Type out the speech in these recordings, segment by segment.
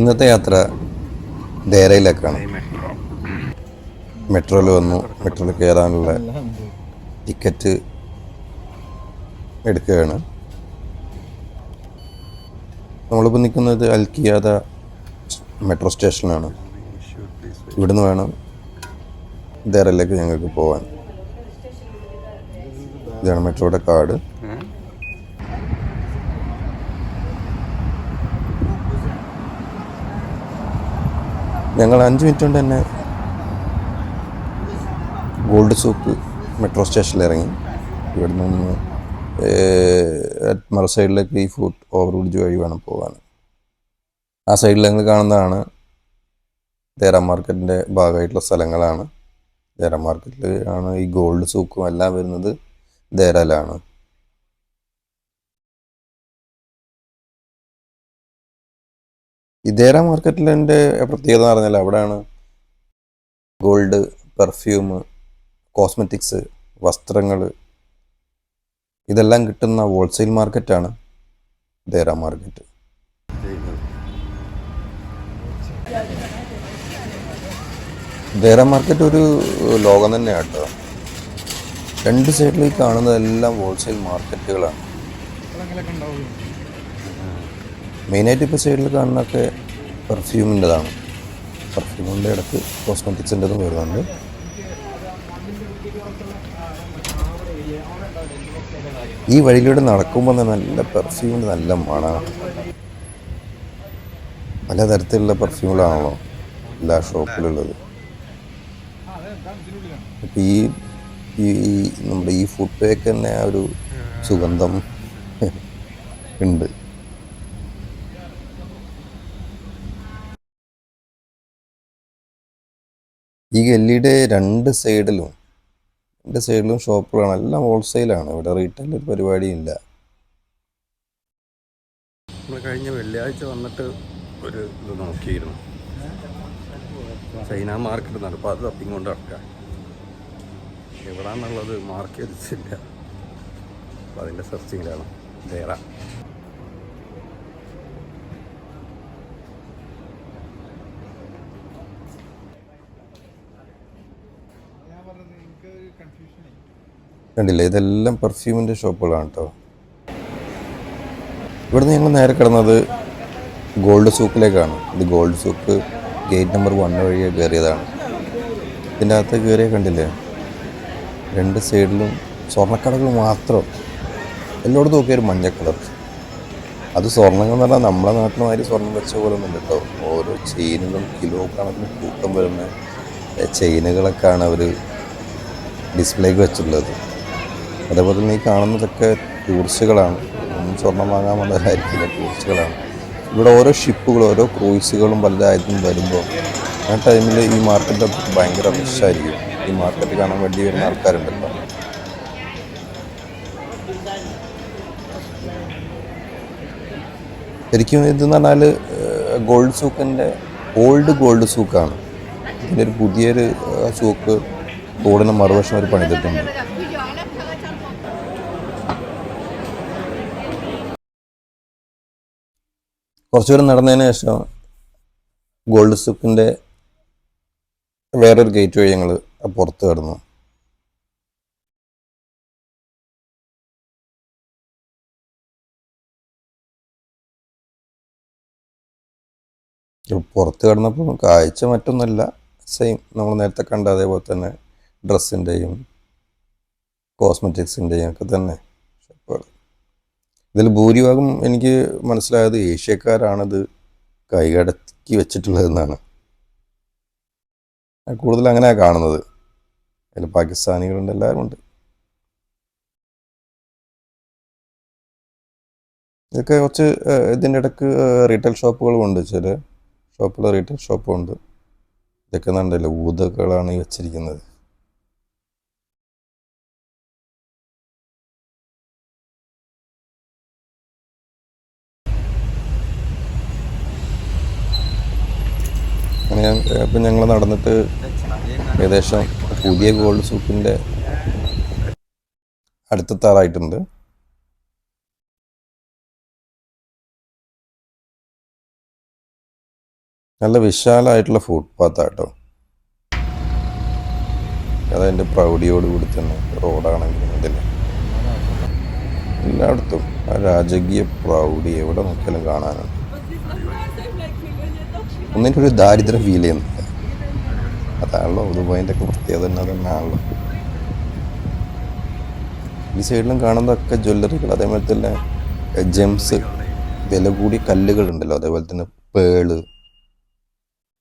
ഇന്നത്തെ യാത്ര ദേരയിലേക്കാണ് മെട്രോയിൽ വന്നു. മെട്രോയിൽ കയറാനുള്ള ടിക്കറ്റ് എടുക്കുകയാണ്. നമ്മളിപ്പോൾ നിൽക്കുന്നത് അൽക്കിയാദ മെട്രോ സ്റ്റേഷനാണ് ഇവിടുന്ന് വേണം ദേരയിലേക്ക് ഞങ്ങൾക്ക് പോകാൻ ഇതാണ് മെട്രോയുടെ കാർഡ് ഞങ്ങൾ അഞ്ച് മിനിറ്റ് കൊണ്ട് തന്നെ ഗോൾഡ് സൂപ്പ് മെട്രോ സ്റ്റേഷനിൽ ഇറങ്ങി. ഇവിടെ നിന്ന് മറു സൈഡിലേക്ക് ഈ ഫുഡ് ഓവർ ബ്രിഡ്ജ് വഴി വേണം പോകാൻ. ആ സൈഡിൽ നിങ്ങൾ കാണുന്നതാണ് തേര മാർക്കറ്റിന്റെ ഭാഗമായിട്ടുള്ള സ്ഥലങ്ങളാണ്. തേര മാർക്കറ്റിൽ ആണ് ഈ ഗോൾഡ് സൂക്കും എല്ലാം വരുന്നത്. ദേരയിലാണ് ദേര മാർക്കറ്റിലെ പ്രത്യേകത എന്ന് പറഞ്ഞാൽ അവിടെയാണ് ഗോൾഡ് പെർഫ്യൂം കോസ്മെറ്റിക്സ് വസ്ത്രങ്ങൾ ഇതെല്ലാം കിട്ടുന്ന ഹോൾസെയിൽ മാർക്കറ്റാണ് ദേര മാർക്കറ്റ് ദേര മാർക്കറ്റ് ഒരു ലോകം തന്നെയാണ് കേട്ടോ. രണ്ട് സൈഡിൽ കാണുന്നതെല്ലാം ഹോൾസെയിൽ മാർക്കറ്റുകളാണ് മെയിനായിട്ട് ഇപ്പോൾ സൈഡിൽ കാണുന്നതൊക്കെ പെർഫ്യൂമിന്റെതാണ് പെർഫ്യൂമിന്റെ ഇടയ്ക്ക് കോസ്മെറ്റിക്സിന്റെതും വരുന്നുണ്ട്. ഈ വഴിയിലൂടെ നടക്കുമ്പോൾ തന്നെ നല്ല പെർഫ്യൂമിന് നല്ല മണമാണ് പലതരത്തിലുള്ള പെർഫ്യൂമുകളാണല്ലോ എല്ലാ ഷോപ്പിലുള്ളത്. ഇപ്പം ഈ ഈ നമ്മുടെ ഈ ഫുഡ് പേക്ക് തന്നെ ആ ഒരു സുഗന്ധം ഉണ്ട്. ഈ ഗല്ലിയുടെ രണ്ട് സൈഡിലും രണ്ട് സൈഡിലും ഷോപ്പുകളാണ്. എല്ലാം ഹോൾസെയിലാണ്. ഇവിടെ റീറ്റെയിൽ ഒരു പരിപാടിയില്ല. നമ്മൾ കഴിഞ്ഞ വെള്ളിയാഴ്ച വന്നിട്ട് ഒരു ഇത് നോക്കിയിരുന്നു. ചൈന മാർക്കറ്റ് എന്നാണ് അപ്പോൾ അത് തപ്പിക്കൊണ്ട് നടക്കാം. എവിടാന്നുള്ളത് മാർക്ക് ചെയ്തിട്ടില്ല. അപ്പോൾ അതിന്റെ സെർച്ചിങ്ങിലാണ്. ദേറ കണ്ടില്ലേ? ഇതെല്ലാം പെർഫ്യൂമിന്റെ ഷോപ്പുകളാണ് കേട്ടോ ഇവിടുന്ന് ഞങ്ങൾ നേരെ കിടന്നത് ഗോൾഡ് സൂക്കിലേക്കാണ് ഇത് gold souk gate number one വഴി കയറിയതാണ് ഇതിന്റെ അകത്ത് കയറിയ കണ്ടില്ലേ? രണ്ട് സൈഡിലും സ്വർണക്കടകൾ മാത്രം. എല്ലായിടത്തും നോക്കിയ ഒരു മഞ്ഞ കളർ. അത് സ്വർണങ്ങൾ എന്ന് പറഞ്ഞാൽ നമ്മുടെ നാട്ടിലുമാതിരി സ്വർണം വെച്ച പോലെ ഒന്നും കേട്ടോ ഓരോ ചെയിനുകളും കിലോ കണക്കിന് തൂക്കം വരുന്ന ചെയിനുകളൊക്കെയാണ് അവർ ഡിസ്പ്ലേക്ക് വെച്ചിട്ടുള്ളത്. അതേപോലെ തന്നെ ഈ കാണുന്നതൊക്കെ ടൂറിസ്റ്റുകളാണ്. സ്വർണം വാങ്ങാൻ വന്നതായിരിക്കില്ല ടൂറിസ്റ്റുകളാണ്. ഇവിടെ ഓരോ ഷിപ്പുകളും ഓരോ ക്രൂയിസുകളും പല രാജ്യത്തും വരുമ്പോൾ ആ ടൈമിൽ ഈ മാർക്കറ്റൊക്കെ ഭയങ്കര റഷായിരിക്കും ഈ മാർക്കറ്റ് കാണാൻ വേണ്ടി വരുന്ന ആൾക്കാരുണ്ടല്ലോ. ശരിക്കും ഇതെന്ന് പറഞ്ഞാൽ ഗോൾഡ് സൂക്കിന്റെ ഓൾഡ് ഗോൾഡ് സൂക്കാണ്. ഇതിന്റെ ഒരു പുതിയൊരു സൂക്ക് റോഡിന് മറുവശം ഒരു പണിതിട്ടുണ്ട്. കുറച്ചു ദൂരം നടന്നതിന് ശേഷം ഗോൾഡ് സൂക്കിന്റെ വേറൊരു ഗേറ്റ് വഴി ഞങ്ങൾ പുറത്ത് കിടന്നു. പുറത്ത് കിടന്നപ്പോൾ കാഴ്ച മറ്റൊന്നുമല്ല. സെയിം നമ്മൾ നേരത്തെ കണ്ട അതേപോലെ തന്നെ ഡ്രസ്സിന്റെയും കോസ്മെറ്റിക്സിന്റെയും ഒക്കെ തന്നെ ഷോപ്പുകൾ. ഇതിൽ ഭൂരിഭാഗം എനിക്ക് മനസ്സിലായത് ഏഷ്യക്കാരാണിത് കൈകടക്കി വെച്ചിട്ടുള്ളതെന്നാണ്. കൂടുതൽ അങ്ങനെയാണ് കാണുന്നത്. അതിൽ പാകിസ്ഥാനികളുണ്ട് എല്ലാവരും ഉണ്ട് ഇതൊക്കെ കുറച്ച് ഇതിന്റെ ഇടയ്ക്ക് റീറ്റെയിൽ ഷോപ്പുകളും ഉണ്ട്. ചില ഷോപ്പിൽ റീറ്റെയിൽ ഷോപ്പും ഉണ്ട്. ഇതൊക്കെ നല്ല ഊതകളാണ് ഈ വെച്ചിരിക്കുന്നത്. അങ്ങനെ ഇപ്പം ഞങ്ങൾ നടന്നിട്ട് ഏകദേശം പുതിയ ഗോൾഡ് സൂക്കിന്റെ അടുത്തെത്താറായിട്ടുണ്ട്. നല്ല വിശാലമായിട്ടുള്ള ഫുട്പാത്ത് ആട്ടോ. അതതിന്റെ പ്രൗഢിയോട് കൂടി തന്നെ റോഡാണെങ്കിലും ഇതിൽ എല്ലായിടത്തും ആ രാജകീയ പ്രൗഢി എവിടെ നോക്കിയാലും കാണാനുണ്ട്. ഒന്നിന്റെ ഒരു ദാരിദ്ര്യം ഫീൽ ചെയ്യുന്നില്ല അതാണല്ലോ ദുബായിന്റെ ഒക്കെ പ്രത്യേകത തന്നെ തന്നെയാണല്ലോ ഈ സൈഡിലും കാണുന്നതൊക്കെ ജ്വല്ലറികൾ അതേപോലെ തന്നെ ജെംസ് വില കൂടിയ കല്ലുകളുണ്ടല്ലോ അതേപോലെ തന്നെ പേൾ.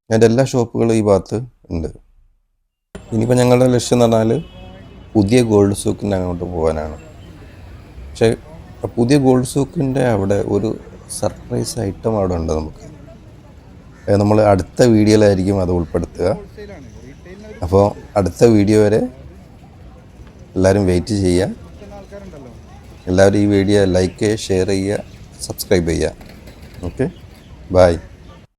അതിന്റെ എല്ലാ ഷോപ്പുകളും ഈ ഭാഗത്ത് ഉണ്ട്. ഇനിയിപ്പോൾ ഞങ്ങളുടെ ലക്ഷ്യം എന്ന് പറഞ്ഞാൽ പുതിയ ഗോൾഡ് സൂക്കിന്റെ അങ്ങോട്ട് പോകാനാണ്. പക്ഷേ പുതിയ ഗോൾഡ് സൂക്കിന്റെ അവിടെ ഒരു സർപ്രൈസ് ഐറ്റം അവിടെ ഉണ്ട് നമുക്ക്. നമ്മൾ അടുത്ത വീഡിയോയിലായിരിക്കും അത് ഉൾപ്പെടുത്തുക. അപ്പോൾ അടുത്ത വീഡിയോ വരെ എല്ലാവരും വെയിറ്റ് ചെയ്യുക. എല്ലാവരും ഈ വീഡിയോ ലൈക്ക് ചെയ്യുക ഷെയർ ചെയ്യുക സബ്സ്ക്രൈബ് ചെയ്യുക. ഓക്കെ? ബായ്